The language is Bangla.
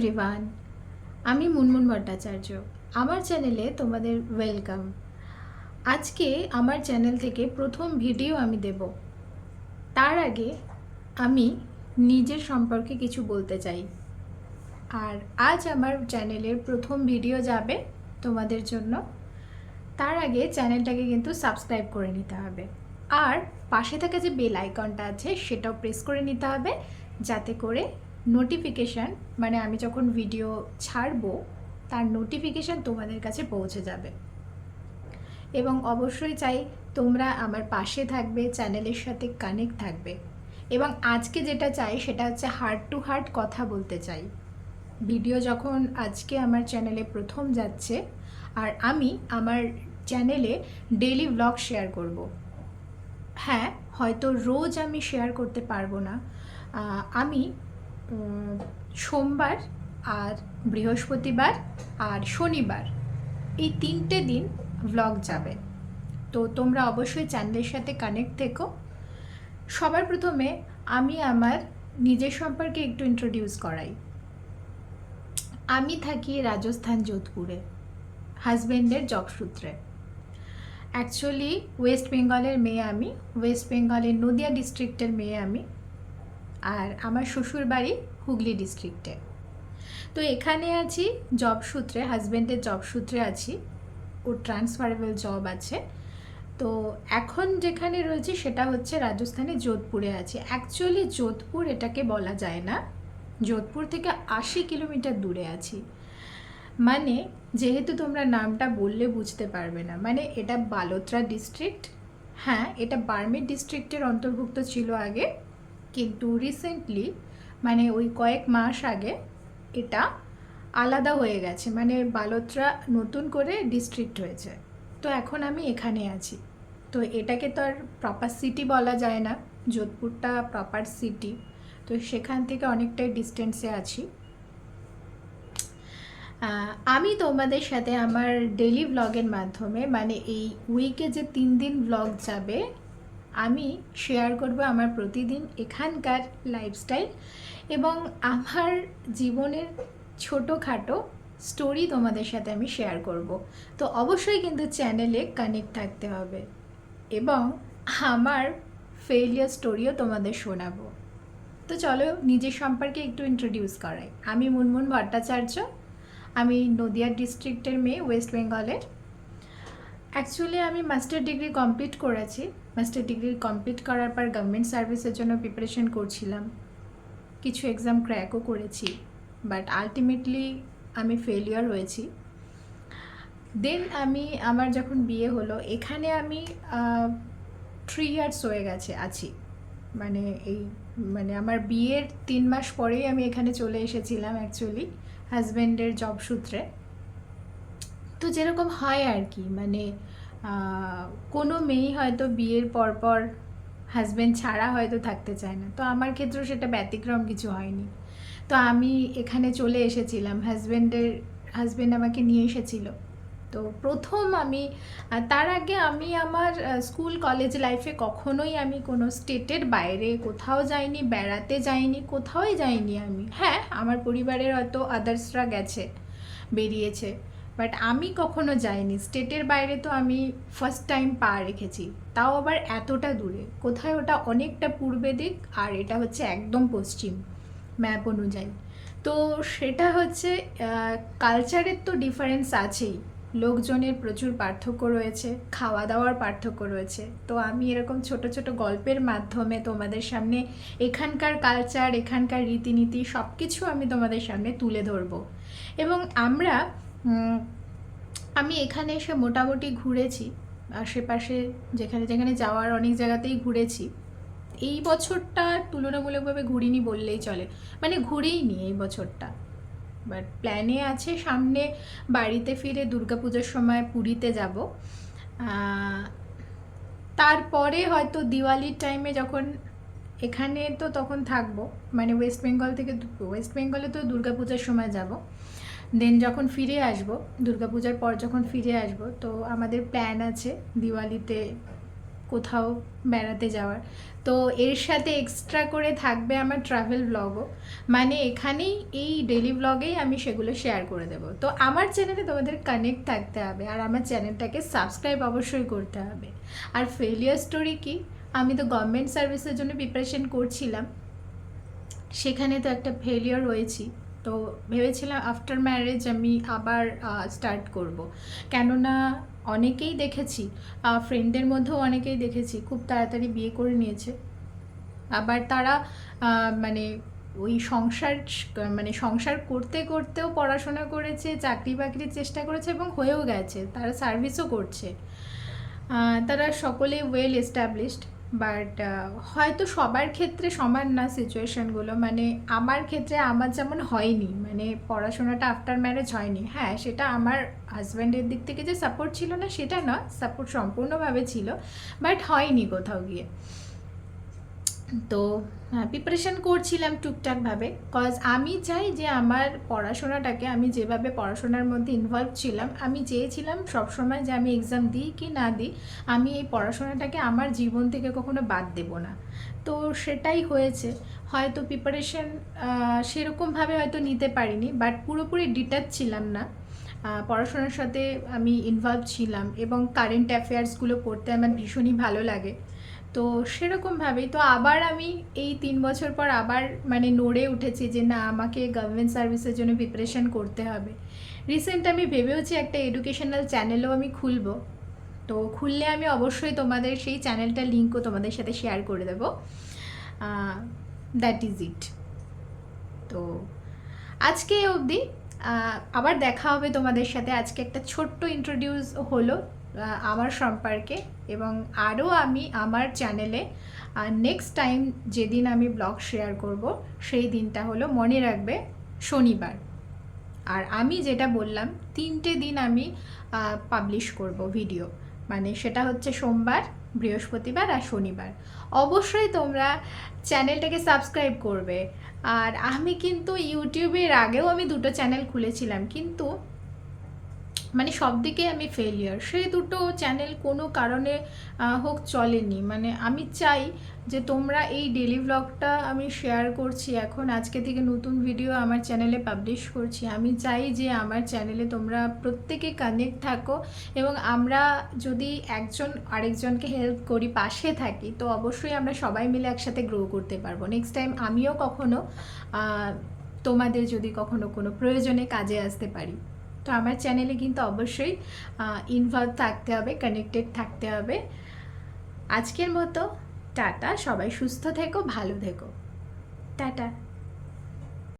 এভরিওয়ান আমি মুনমুন ভট্টাচার্য। আমার চ্যানেলে তোমাদের ওয়েলকাম আজকে আমার চ্যানেল থেকে প্রথম ভিডিও আমি দেব। তার আগে আমি নিজের সম্পর্কে কিছু বলতে চাই। আর আজ আমার চ্যানেলের প্রথম ভিডিও যাবে তোমাদের জন্য। তার আগে চ্যানেলটাকে কিন্তু সাবস্ক্রাইব করে নিতে হবে। আর পাশে থাকা যে বেল আইকনটা আছে, সেটাও প্রেস করে নিতে হবে, যাতে করে নোটিফিকেশান মানে আমি যখন ভিডিও ছাড়বো, তার নোটিফিকেশান তোমাদের কাছে পৌঁছে যাবে। এবং অবশ্যই চাই তোমরা আমার পাশে থাকবে চ্যানেলের সাথে কানেক্ট থাকবে। এবং আজকে যেটা চাই, সেটা হচ্ছে হার্ট টু হার্ট কথা বলতে চাই। ভিডিও যখন আজকে আমার চ্যানেলে প্রথম যাচ্ছে, আর আমি আমার চ্যানেলে ডেলি ব্লগ শেয়ার করব। হ্যাঁ হয়তো রোজ আমি শেয়ার করতে পারব না। আমি সোমবার আর বৃহস্পতিবার আর শনিবার এই তিনটে দিন ব্লগ যাবে। তো তোমরা অবশ্যই চ্যানেলের সাথে কানেক্ট থেকো। সবার প্রথমে আমি আমার নিজের সম্পর্কে একটু ইন্ট্রোডিউস করাই। আমি থাকি রাজস্থান যোধপুরে হাজব্যান্ডের জব সূত্রে। অ্যাকচুয়ালি ওয়েস্ট বেঙ্গলের মেয়ে আমি ওয়েস্ট বেঙ্গলের নদিয়া ডিস্ট্রিক্টের মেয়ে আমি। আর আমার শ্বশুর বাড়ি হুগলি ডিস্ট্রিক্টে তো এখানে আছি জব সূত্রে হাজব্যান্ডের জব সূত্রে আছি, ওর ট্রান্সফারেবল জব আছে। তো এখন যেখানে রয়েছে সেটা হচ্ছে রাজস্থানে যোধপুরে আছে। অ্যাকচুয়ালি যোধপুর এটাকে বলা যায় না, যোধপুর থেকে আশি কিলোমিটার দূরে আছি। মানে যেহেতু তোমরা নামটা বললে বুঝতে পারবে না মানে এটা বালোত্রা ডিস্ট্রিক্ট হ্যাঁ এটা বার্মের ডিস্ট্রিক্টের অন্তর্ভুক্ত ছিল আগে। কিন্তু রিসেন্টলি মানে ওই কয়েক মাস আগে, এটা আলাদা হয়ে গেছে। মানে বালোত্রা নতুন করে ডিস্ট্রিক্ট হয়েছে। তো এখন আমি এখানে আছি। তো এটাকে তো আর প্রপার সিটি বলা যায় না। যোধপুরটা প্রপার সিটি তো সেখান থেকে অনেকটাই ডিস্টেন্সে আছি। আমি তোমাদের সাথে আমার ডেলি ব্লগের মাধ্যমে মানে এই উইকে যে তিন দিন ব্লগ যাবে আমি শেয়ার করব আমার প্রতিদিন এখানকার লাইফস্টাইল এবং আমার জীবনের ছোটোখাটো স্টোরি তোমাদের সাথে আমি শেয়ার করব। তো অবশ্যই কিন্তু চ্যানেলে কানেক্ট থাকতে হবে এবং আমার ফেলিয়ার স্টোরিও তোমাদের শোনাবো। তো চলো নিজের সম্পর্কে একটু ইন্ট্রোডিউস করাই। আমি মুনমুন ভট্টাচার্য, আমি নদিয়া ডিস্ট্রিক্টের মেয়ে ওয়েস্ট বেঙ্গলের অ্যাকচুয়ালি আমি মাস্টার ডিগ্রি কমপ্লিট করেছি। মাস্টার ডিগ্রি কমপ্লিট করার পর গভর্নমেন্ট সার্ভিসের জন্য প্রিপারেশন করছিলাম। কিছু এক্সাম ক্র্যাকও করেছি। বাট আলটিমেটলি আমি ফেলিয়ার হয়েছি। দেন আমি, আমার যখন বিয়ে হলো, এখানে আমি থ্রি ইয়ার্স হয়ে গেছে আছি। মানে এই মানে আমার বিয়ের তিন মাস পরেই আমি এখানে চলে এসেছিলাম অ্যাকচুয়ালি হাজব্যান্ডের জব সূত্রে। তো যেরকম হয় আর কি মানে কোনো মেয়েই হয়তো বিয়ের পরপর হাজব্যান্ড ছাড়া হয়তো থাকতে চায় না। তো আমার ক্ষেত্রেও সেটা ব্যতিক্রম কিছু হয়নি। তো আমি এখানে চলে এসেছিলাম হাজব্যান্ডের হাজব্যান্ড আমাকে নিয়ে এসেছিল। তো প্রথম আমি তার আগে আমি আমার স্কুল কলেজ লাইফে কখনোই আমি কোনো স্টেটের বাইরে কোথাও যাইনি, বেড়াতে যাইনি, কোথাওই যাইনি আমি। হ্যাঁ আমার পরিবারের হয়তো আদার্সরা গেছে, বেরিয়েছে। বাট আমি কখনো যাইনি। স্টেটের বাইরে তো আমি ফার্স্ট টাইম পা রেখেছি। তাও আবার এতটা দূরে। কোথায় ওটা অনেকটা পূর্বে দিক, আর এটা হচ্ছে একদম পশ্চিম ম্যাপ অনুযায়ী। তো সেটা হচ্ছে কালচারের তো ডিফারেন্স আছেই। লোকজনের প্রচুর পার্থক্য রয়েছে খাওয়া দাওয়ার পার্থক্য রয়েছে। তো আমি এরকম ছোট ছোট গল্পের মাধ্যমে তোমাদের সামনে এখানকার কালচার এখানকার রীতিনীতি সব কিছু আমি তোমাদের সামনে তুলে ধরবো। এবং আমরা আমি এখানে এসে মোটামুটি ঘুরেছি, আশেপাশে যেখানে যেখানে যাওয়ার অনেক জায়গাতেই ঘুরেছি। এই বছরটা তুলনামূলকভাবে ঘুরিনি বললেই চলে। মানে ঘুরেইনি এই বছরটা। বাট প্ল্যানে আছে, সামনে বাড়িতে ফিরে দুর্গাপুজোর সময় পুরীতে যাব। তারপরে হয়তো দিওয়ালির টাইমে যখন এখানে তো তখন থাকব মানে ওয়েস্ট বেঙ্গল থেকে ওয়েস্ট বেঙ্গলে তো দুর্গাপূজার সময় যাব। দেন যখন ফিরে আসব, দুর্গাপূজার পর যখন ফিরে আসব, তো আমাদের প্ল্যান আছে দিওয়ালিতে কোথাও বেড়াতে যাওয়ার। তো এর সাথে এক্সট্রা করে থাকবে আমার ট্রাভেল ব্লগও মানে এখানেই এই ডেলি ব্লগেই আমি সেগুলো শেয়ার করে দেবো। তো আমার চ্যানেলে তোমাদের কানেক্ট থাকতে হবে আর আমার চ্যানেলটাকে সাবস্ক্রাইব অবশ্যই করতে হবে। আর ফেলিয়ার স্টোরি কি? আমি তো গভর্নমেন্ট সার্ভিসের জন্য প্রিপারেশন করছিলাম। সেখানে তো একটা ফেলিয়ার হয়েছি। তো ভেবেছিলাম আফটার ম্যারেজ আমি আবার স্টার্ট করব। কেননা অনেকেই দেখেছি ফ্রেন্ডদের মধ্যেও অনেকেই দেখেছি, খুব তাড়াতাড়ি বিয়ে করে নিয়েছে। আবার তারা মানে ওই সংসার মানে সংসার করতে করতেও পড়াশোনা করেছে, চাকরি বাকরির চেষ্টা করেছে এবং হয়েও গেছে, তারা সার্ভিসও করছে। তারা সকলে ওয়েল এস্টাবলিশড বাট হয়তো সবার ক্ষেত্রে সমান না সিচুয়েশনগুলো মানে আমার ক্ষেত্রে আমার যেমন হয়নি মানে পড়াশোনাটা আফটার ম্যারেজ হয়নি। হ্যাঁ সেটা আমার হাজব্যান্ডের দিক থেকে যে সাপোর্ট ছিল না, সেটা নয় সাপোর্ট সম্পূর্ণভাবে ছিল। বাট হয়নি কোথাও গিয়ে। তো প্রিপারেশন করছিলাম টুকটাকভাবে কজ আমি চাই যে আমার পড়াশোনাটাকে আমি যেভাবে পড়াশোনার মধ্যে ইনভলভ ছিলাম, আমি চেয়েছিলাম সবসময় যে আমি এক্সাম দিই কি না দিই, আমি এই পড়াশোনাটাকে আমার জীবন থেকে কখনো বাদ দেব না। তো সেটাই হয়েছে। হয়তো প্রিপারেশন সেরকমভাবে হয়তো নিতে পারিনি বাট পুরোপুরি ডিটাচ ছিলাম না। পড়াশোনার সাথে আমি ইনভলভ ছিলাম এবং কারেন্ট অ্যাফেয়ার্সগুলো পড়তে আমার ভীষণই ভালো লাগে। তো সেরকমভাবেই তো আবার আমি এই তিন বছর পর আবার মানে নড়ে উঠেছি যে না, আমাকে গভর্নমেন্ট সার্ভিসের জন্য প্রিপারেশন করতে হবে। রিসেন্ট আমি ভেবেওছি একটা এডুকেশনাল চ্যানেলও আমি খুলব। তো খুললে আমি অবশ্যই তোমাদের সেই চ্যানেলটার লিঙ্কও তোমাদের সাথে শেয়ার করে দেবো। দ্যাট ইজ ইট তো আজকে অবধি আবার দেখা হবে তোমাদের সাথে। আজকে একটা ছোট্ট ইন্ট্রোডিউস হলো। আমার সম্পর্কে এবং আরও আমি আমার চ্যানেলে নেক্সট টাইম যেদিন আমি ব্লগ শেয়ার করব, সেই দিনটা হলো মনে রাখবে শনিবার। আর আমি যেটা বললাম, তিনটে দিন আমি পাবলিশ করব ভিডিও মানে সেটা হচ্ছে সোমবার, বৃহস্পতিবার আর শনিবার। অবশ্যই তোমরা চ্যানেলটাকে সাবস্ক্রাইব করবে। আর আমি কিন্তু ইউটিউবের আগেও আমি দুটো চ্যানেল খুলেছিলাম, কিন্তু মানে সব দিকে আমি ফেলিয়ার সেই দুটো চ্যানেল কোনো কারণে হোক চলেনি। মানে আমি চাই যে তোমরা এই ডেলি ব্লগটা আমি শেয়ার করছি। এখন আজকে থেকে নতুন ভিডিও আমার চ্যানেলে পাবলিশ করছি। আমি চাই যে আমার চ্যানেলে তোমরা প্রত্যেকে কানেক্ট থাকো এবং আমরা যদি একজন আরেকজনকে হেল্প করি পাশে থাকি, তো অবশ্যই আমরা সবাই মিলে একসাথে গ্রো করতে পারব। নেক্সট টাইম আমিও কখনো তোমাদের যদি কখনো কোনো প্রয়োজনে কাজে আসতে পারি। তো আমার চ্যানেলে কিন্তু অবশ্যই ইনভলভ থাকতে হবে কানেক্টেড থাকতে হবে। আজকের মতো, টাটা, সবাই সুস্থ থেকো, ভালো থেকো। টাটা।